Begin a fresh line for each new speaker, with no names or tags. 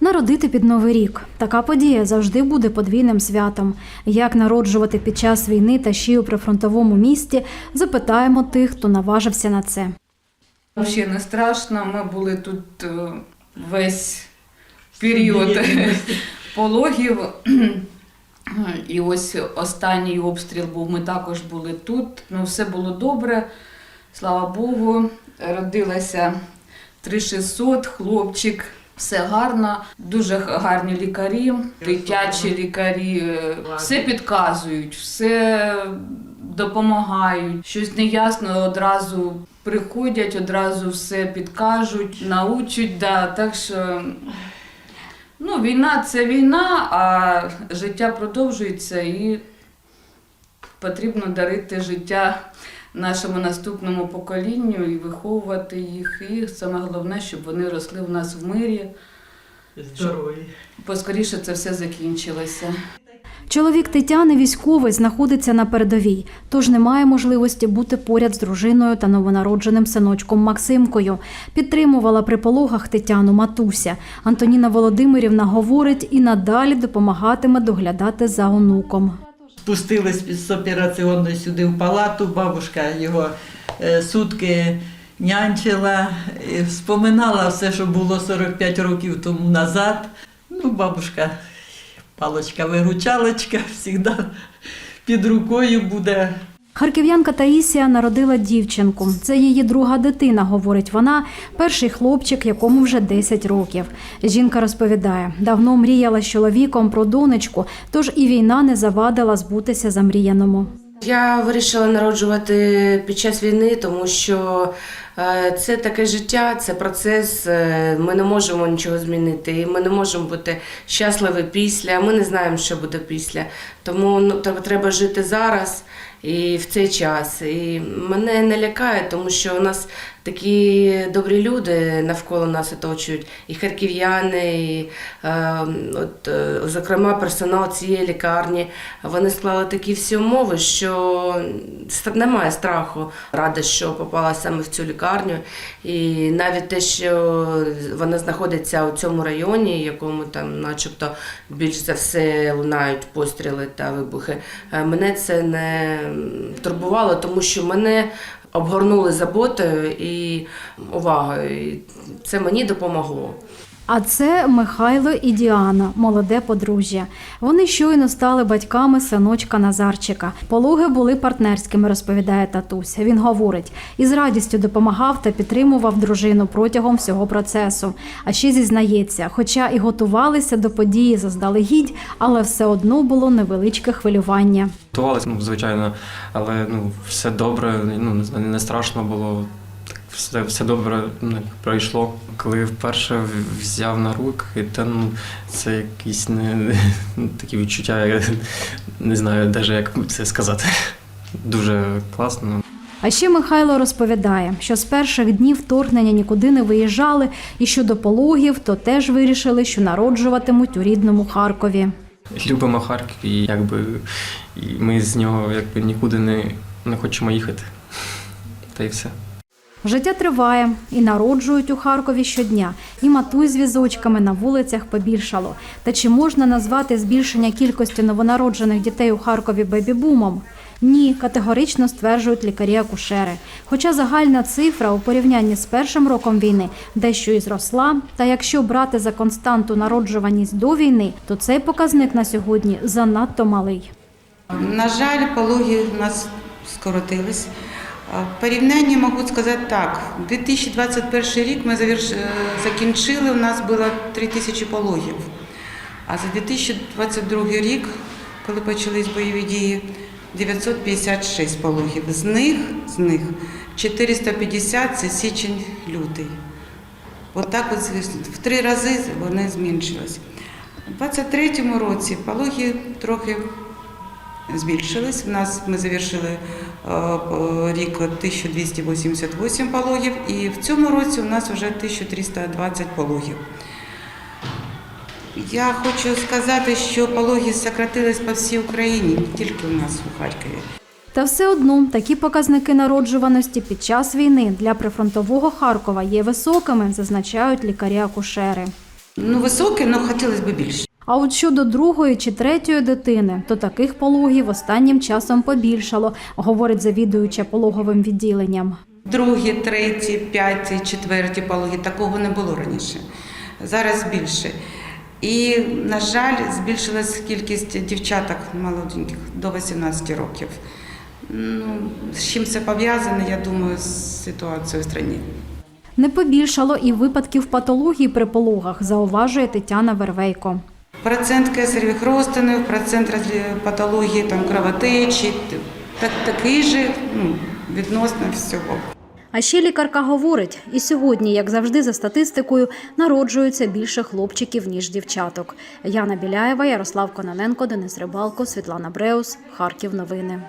Народити під новий рік така подія завжди буде подвійним святом. Як народжувати під час війни та ще й у прифронтовому місті, запитаємо тих, хто наважився на це.
Взагалі не страшно. Ми були тут е, весь період пологів. І ось останній обстріл був. Ми також були тут. Ну, все було добре. Слава Богу. Родилася 3600, хлопчик. Все гарно, дуже гарні лікарі, дитячі лікарі, е, все підказують, все допомагають. Щось неясно одразу приходять, одразу все підкажуть, научать. Да. Так що ну, війна це війна, а життя продовжується і потрібно дарити життя нашому наступному поколінню і виховувати їх. І саме головне, щоб вони росли в нас в мирі.
Здорові.
Поскоріше це все закінчилося.
Чоловік Тетяни військовий знаходиться на передовій, тож немає можливості бути поряд з дружиною та новонародженим синочком Максимкою. Підтримувала при пологах Тетяну матуся. Антоніна Володимирівна говорить і надалі допомагатиме доглядати за онуком.
Спустились з операційної сюди в палату, бабушка його е, сутки нянчила, і вспоминала все, що було 45 років тому назад. Ну, бабушка, палочка-виручалочка, завжди під рукою буде.
Харків'янка Таїсія народила дівчинку. Це її друга дитина, говорить вона, перший хлопчик, якому вже 10 років. Жінка розповідає, давно мріяла з чоловіком про донечку, тож і війна не завадила збутися замріяному.
Я вирішила народжувати під час війни, тому що е, це таке життя, це процес. е, Ми не можемо нічого змінити. І ми не можемо бути щасливі після. Ми не знаємо, що буде після. Тому ну, треба- жити зараз і в цей час. І мене не лякає, тому що у нас такі добрі люди навколо нас оточують, і харків'яни, і, е, от, зокрема, персонал цієї лікарні. Вони склали такі всі умови, що немає страху. Рада, що попала саме в цю лікарню. І навіть те, що вона знаходиться у цьому районі, якому там, начебто, більш за все лунають постріли та вибухи, е, мене це не турбувало, тому що мене обгорнули заботою і увагою. І це мені допомогло.
А це Михайло і Діана, молоде подружжя. Вони щойно стали батьками синочка Назарчика. Пологи були партнерськими, розповідає татуся. Він говорить, і з радістю допомагав та підтримував дружину протягом всього процесу. А ще зізнається, хоча і готувалися до події заздалегідь, але все одно було невеличке хвилювання.
Готувалися, ну, звичайно, але ну, все добре, ну, не страшно було. Все, все добре пройшло. Коли вперше взяв на руки, то ну, це якісь не, такі відчуття, я не знаю навіть як це сказати. Дуже класно.
А ще Михайло розповідає, що з перших днів вторгнення нікуди не виїжджали, і щодо пологів, то теж вирішили, що народжуватимуть у рідному Харкові.
Любимо Харків і якби і ми з нього якби нікуди не, не хочемо їхати. Та й все.
Життя триває і народжують у Харкові щодня. І матуй з візочками на вулицях побільшало. Та чи можна назвати збільшення кількості новонароджених дітей у Харкові бебі-бумом? Ні, категорично стверджують лікарі-акушери. Хоча загальна цифра у порівнянні з першим роком війни дещо і зросла. Та якщо брати за константу народжуваність до війни, то цей показник на сьогодні занадто малий.
На жаль, пологи у нас скоротились. В порівнянні можу сказати так. 2021 рік ми е, закінчили, у нас було 3 тисячі пологів. А за 2022 рік, коли почались бойові дії, 956 пологів. З них, з них 450 – це січень-лютий. Отак от, звісно, в три рази вони зменшились. У 2023 році пологи трохи збільшились. У нас ми завершили е, рік 1288 пологів, і в цьому році у нас вже 1320 пологів. Я хочу сказати, що пологи сократились по всій Україні, не тільки у нас у Харкові.
Та все одно такі показники народжуваності під час війни для прифронтового Харкова є високими, зазначають лікарі-акушери.
Ну, високі, але хотілося б більше.
А от щодо другої чи третьої дитини, то таких пологів останнім часом побільшало, говорить завідуюча пологовим відділенням.
Другі, треті, п'яті, четверті пологи такого не було раніше. Зараз більше. І, на жаль, збільшилась кількість дівчаток молоденьких до 18 років. Ну, з чим це пов'язано, я думаю, з ситуацією в країні.
Не побільшало і випадків патології при пологах, зауважує Тетяна Вервейко.
Процент кесаревих розтинів, процент патології там, кровотечі, так, такий же ну, відносно всього.
А ще лікарка говорить, і сьогодні, як завжди, за статистикою, народжується більше хлопчиків, ніж дівчаток. Яна Біляєва, Ярослав Кононенко, Денис Рибалко, Світлана Бреус, Харків. Новини.